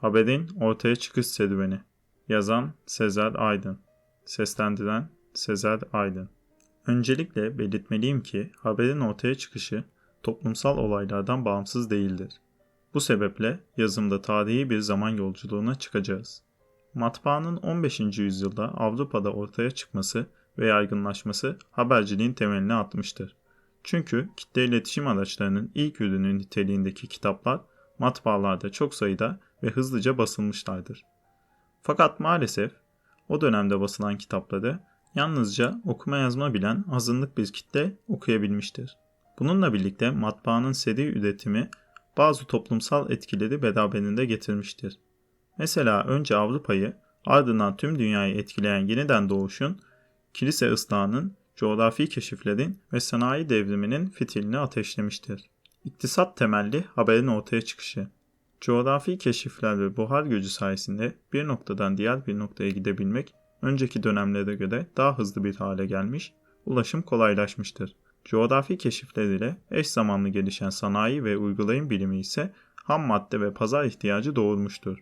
Haberin ortaya çıkış serüveni. Yazan Sezer Aydın. Seslendiren Sezer Aydın. Öncelikle belirtmeliyim ki haberin ortaya çıkışı toplumsal olaylardan bağımsız değildir. Bu sebeple yazımda tarihi bir zaman yolculuğuna çıkacağız. Matbaanın 15. yüzyılda Avrupa'da ortaya çıkması ve yaygınlaşması haberciliğin temelini atmıştır. Çünkü kitle iletişim araçlarının ilk ürünü niteliğindeki kitaplar matbaalarda çok sayıda ve hızlıca basılmışlardır. Fakat maalesef o dönemde basılan kitapları yalnızca okuma yazma bilen azınlık bir kitle okuyabilmiştir. Bununla birlikte matbaanın seri üretimi bazı toplumsal etkileri beraberinde getirmiştir. Mesela önce Avrupa'yı ardından tüm dünyayı etkileyen yeniden doğuşun, kilise ıslahının, coğrafi keşiflerin ve sanayi devriminin fitilini ateşlemiştir. İktisat temelli haberin ortaya çıkışı. Coğrafi keşifler ve buhar gücü sayesinde bir noktadan diğer bir noktaya gidebilmek önceki dönemlere göre daha hızlı bir hale gelmiş, ulaşım kolaylaşmıştır. Coğrafi keşifler ile eş zamanlı gelişen sanayi ve uygulayım bilimi ise ham madde ve pazar ihtiyacı doğurmuştur.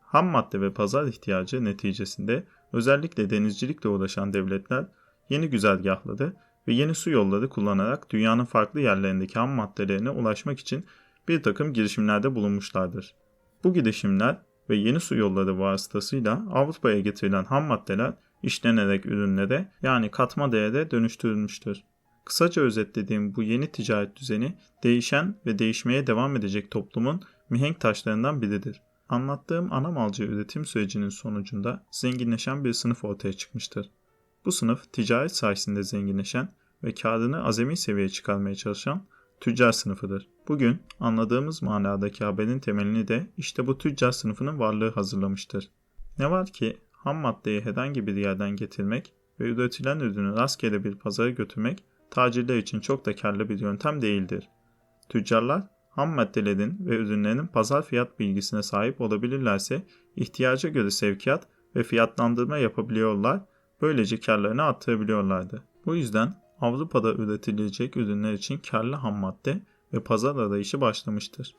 Ham madde ve pazar ihtiyacı neticesinde özellikle denizcilikle uğraşan devletler yeni güzergahları ve yeni su yolları kullanarak dünyanın farklı yerlerindeki ham maddelerine ulaşmak için bir takım girişimlerde bulunmuşlardır. Bu girişimler ve yeni su yolları vasıtasıyla Avrupa'ya getirilen ham maddeler işlenerek ürünlere yani katma değere dönüştürülmüştür. Kısaca özetlediğim bu yeni ticaret düzeni değişen ve değişmeye devam edecek toplumun mihenk taşlarından biridir. Anlattığım ana malcı üretim sürecinin sonucunda zenginleşen bir sınıf ortaya çıkmıştır. Bu sınıf ticaret sayesinde zenginleşen ve kârını azami seviyeye çıkarmaya çalışan tüccar sınıfıdır. Bugün anladığımız manadaki haberin temelini de işte bu tüccar sınıfının varlığı hazırlamıştır. Ne var ki ham maddeyi herhangi bir yerden getirmek ve üretilen ürünü rastgele bir pazara götürmek tacirler için çok da karlı bir yöntem değildir. Tüccarlar ham maddelerin ve ürünlerin pazar fiyat bilgisine sahip olabilirlerse ihtiyaca göre sevkiyat ve fiyatlandırma yapabiliyorlar, böylece karlarını arttırabiliyorlardı. Bu yüzden Avrupa'da üretilecek ürünler için karlı ham madde ve pazar arayışı başlamıştır.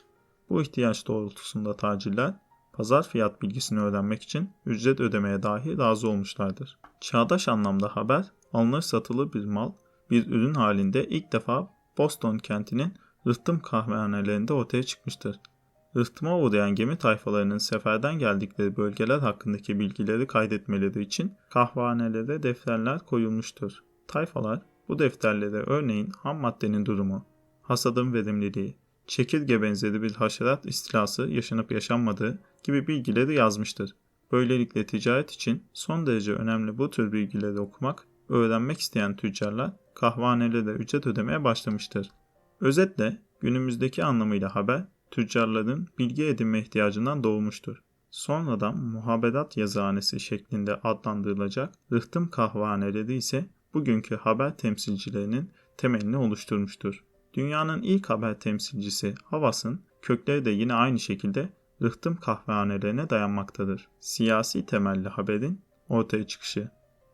Bu ihtiyaç doğrultusunda tacirler pazar fiyat bilgisini öğrenmek için ücret ödemeye dahi razı olmuşlardır. Çağdaş anlamda haber, alınır satılır bir mal, bir ürün halinde ilk defa Boston kentinin rıhtım kahvehanelerinde ortaya çıkmıştır. Rıhtıma uğrayan gemi tayfalarının seferden geldikleri bölgeler hakkındaki bilgileri kaydetmeleri için kahvehanelere defterler koyulmuştur. Tayfalar bu defterlere örneğin ham maddenin durumu, hasadın verimliliği, çekirge benzeri bir haşerat istilası yaşanıp yaşanmadığı gibi bilgileri yazmıştır. Böylelikle ticaret için son derece önemli bu tür bilgileri okumak, öğrenmek isteyen tüccarlar kahvehanelere ücret ödemeye başlamıştır. Özetle günümüzdeki anlamıyla haber, tüccarların bilgi edinme ihtiyacından doğmuştur. Sonradan muhaberat yazıhanesi şeklinde adlandırılacak rıhtım kahvehaneleri ise bugünkü haber temsilcilerinin temelini oluşturmuştur. Dünyanın ilk haber temsilcisi Havas'ın kökleri de yine aynı şekilde rıhtım kahvehanelerine dayanmaktadır. Siyasi temelli haberin ortaya çıkışı.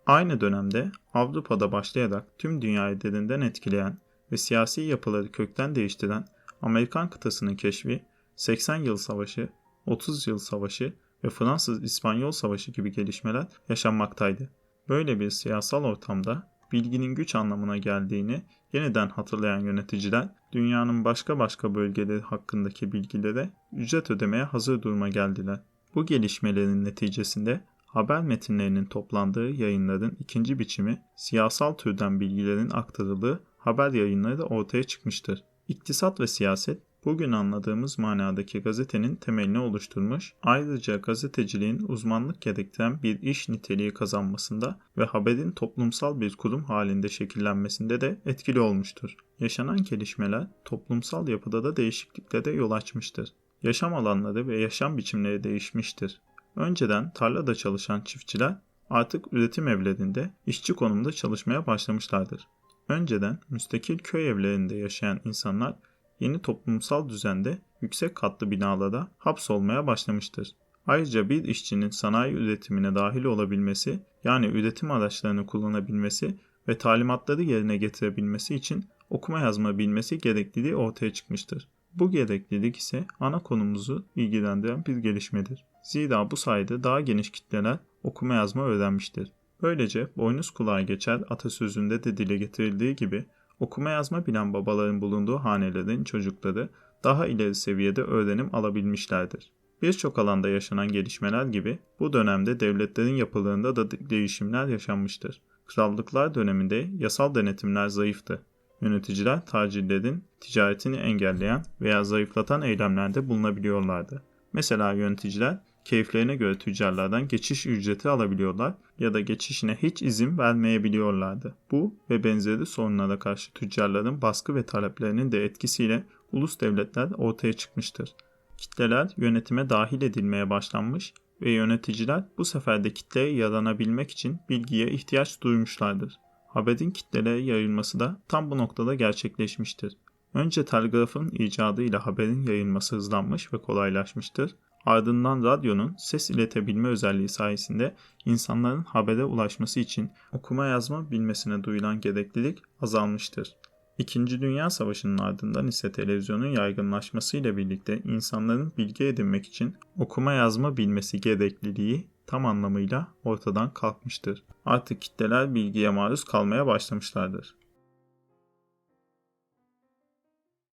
Aynı dönemde Avrupa'da başlayarak tüm dünyayı derinden etkileyen ve siyasi yapıları kökten değiştiren Amerikan kıtasının keşfi, 80 yıl savaşı, 30 yıl savaşı ve Fransız-İspanyol savaşı gibi gelişmeler yaşanmaktaydı. Böyle bir siyasal ortamda bilginin güç anlamına geldiğini yeniden hatırlayan yöneticiler dünyanın başka başka bölgeleri hakkındaki bilgilere ücret ödemeye hazır duruma geldiler. Bu gelişmelerin neticesinde haber metinlerinin toplandığı yayınların ikinci biçimi siyasal türden bilgilerin aktarıldığı haber yayınları ortaya çıkmıştır. İktisat ve siyaset bugün anladığımız manadaki gazetenin temelini oluşturmuş, ayrıca gazeteciliğin uzmanlık gerektiren bir iş niteliği kazanmasında ve haberin toplumsal bir kurum halinde şekillenmesinde de etkili olmuştur. Yaşanan gelişmeler toplumsal yapıda da değişikliklere yol açmıştır. Yaşam alanları ve yaşam biçimleri değişmiştir. Önceden tarlada çalışan çiftçiler artık üretim evlerinde işçi konumda çalışmaya başlamışlardır. Önceden müstakil köy evlerinde yaşayan insanlar yeni toplumsal düzende yüksek katlı binalarda hapsolmaya başlamıştır. Ayrıca bir işçinin sanayi üretimine dahil olabilmesi, yani üretim araçlarını kullanabilmesi ve talimatları yerine getirebilmesi için okuma yazma bilmesi gerekliliği ortaya çıkmıştır. Bu gereklilik ise ana konumuzu ilgilendiren bir gelişmedir. Zira bu sayede daha geniş kitleler okuma yazma öğrenmiştir. Böylece boynuz kulağa geçer atasözünde de dile getirildiği gibi okuma yazma bilen babaların bulunduğu hanelerin çocukları daha ileri seviyede öğrenim alabilmişlerdir. Birçok alanda yaşanan gelişmeler gibi bu dönemde devletlerin yapılarında da değişimler yaşanmıştır. Krallıklar döneminde yasal denetimler zayıftı. Yöneticiler tacirlerin ticaretini engelleyen veya zayıflatan eylemlerde bulunabiliyorlardı. Mesela yöneticiler keyiflerine göre tüccarlardan geçiş ücreti alabiliyorlar ya da geçişine hiç izin vermeyebiliyorlardı. Bu ve benzeri sorunlara karşı tüccarların baskı ve taleplerinin de etkisiyle ulus devletler ortaya çıkmıştır. Kitleler yönetime dahil edilmeye başlanmış ve yöneticiler bu sefer de kitleye yaranabilmek için bilgiye ihtiyaç duymuşlardır. Haberin kitlelere yayılması da tam bu noktada gerçekleşmiştir. Önce telgrafın icadıyla haberin yayılması hızlanmış ve kolaylaşmıştır. Ardından radyonun ses iletebilme özelliği sayesinde insanların habere ulaşması için okuma yazma bilmesine duyulan gereklilik azalmıştır. İkinci Dünya Savaşı'nın ardından ise televizyonun yaygınlaşmasıyla birlikte insanların bilgi edinmek için okuma yazma bilmesi gerekliliği tam anlamıyla ortadan kalkmıştır. Artık kitleler bilgiye maruz kalmaya başlamışlardır.